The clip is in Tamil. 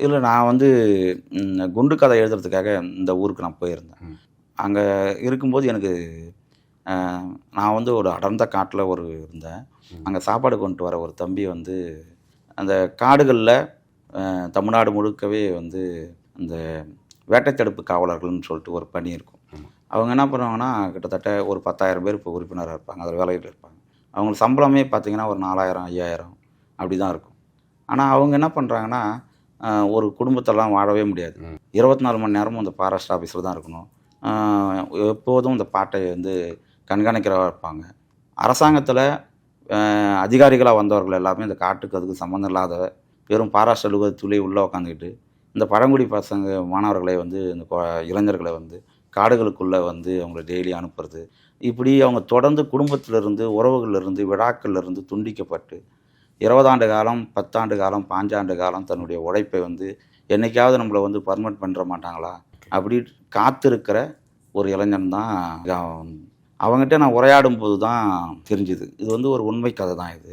இல்லை நான் வந்து குண்டு கதை எழுதுறதுக்காக இந்த ஊருக்கு நான் போயிருந்தேன். அங்கே இருக்கும்போது எனக்கு நான் வந்து ஒரு அடர்ந்த காட்டில் ஒரு இருந்தேன். அங்கே சாப்பாடு கொண்டு வர ஒரு தம்பி வந்து அந்த காடுகளில் தமிழ்நாடு முழுக்கவே வந்து அந்த வேட்டைத்தடுப்பு காவலர்கள்னு சொல்லிட்டு ஒரு பணி இருக்கும். அவங்க என்ன பண்ணுவாங்கன்னா கிட்டத்தட்ட ஒரு பத்தாயிரம் பேர் இப்போ உறுப்பினராக இருப்பாங்க அதில் வேலையில் இருப்பாங்க அவங்க சம்பளமே பார்த்தீங்கன்னா ஒரு நாலாயிரம் ஐயாயிரம் அப்படி தான் இருக்கும் ஆனால் அவங்க என்ன பண்ணுறாங்கன்னா ஒரு குடும்பத்தெல்லாம் வாழவே முடியாது. இருபத்தி நாலு மணி நேரமும் இந்த ஃபாரஸ்ட் ஆஃபீஸில் தான் இருக்கணும். எப்போதும் இந்த பாட்டை வந்து கண்காணிக்கிறவா இருப்பாங்க. அரசாங்கத்தில் அதிகாரிகளாக வந்தவர்கள் எல்லாமே இந்த காட்டுக்கு அதுக்கு சம்மந்தம் இல்லாத வெறும் பாராஸ்ட் அலுவலகத்துலேயே உள்ளே உட்காந்துக்கிட்டு இந்த பழங்குடி பசங்க மாணவர்களை வந்து இந்த இளைஞர்களை வந்து காடுகளுக்குள்ளே வந்து அவங்கள டெய்லி அனுப்புறது. இப்படி அவங்க தொடர்ந்து குடும்பத்திலிருந்து உறவுகளிலிருந்து விழாக்கள்லேருந்து துண்டிக்கப்பட்டு இருபதாண்டு காலம் பத்தாண்டு காலம் பாஞ்சாண்டு காலம் தன்னுடைய உழைப்பை வந்து என்னைக்காவது நம்மளை வந்து பர்மனெண்ட் பண்ணுற மாட்டாங்களா? அப்படி காத்திருக்கிற ஒரு இளைஞன் தான் அவங்ககிட்ட நான் உரையாடும் போது தான் தெரிஞ்சுது. இது வந்து ஒரு உண்மை கதை தான் இது.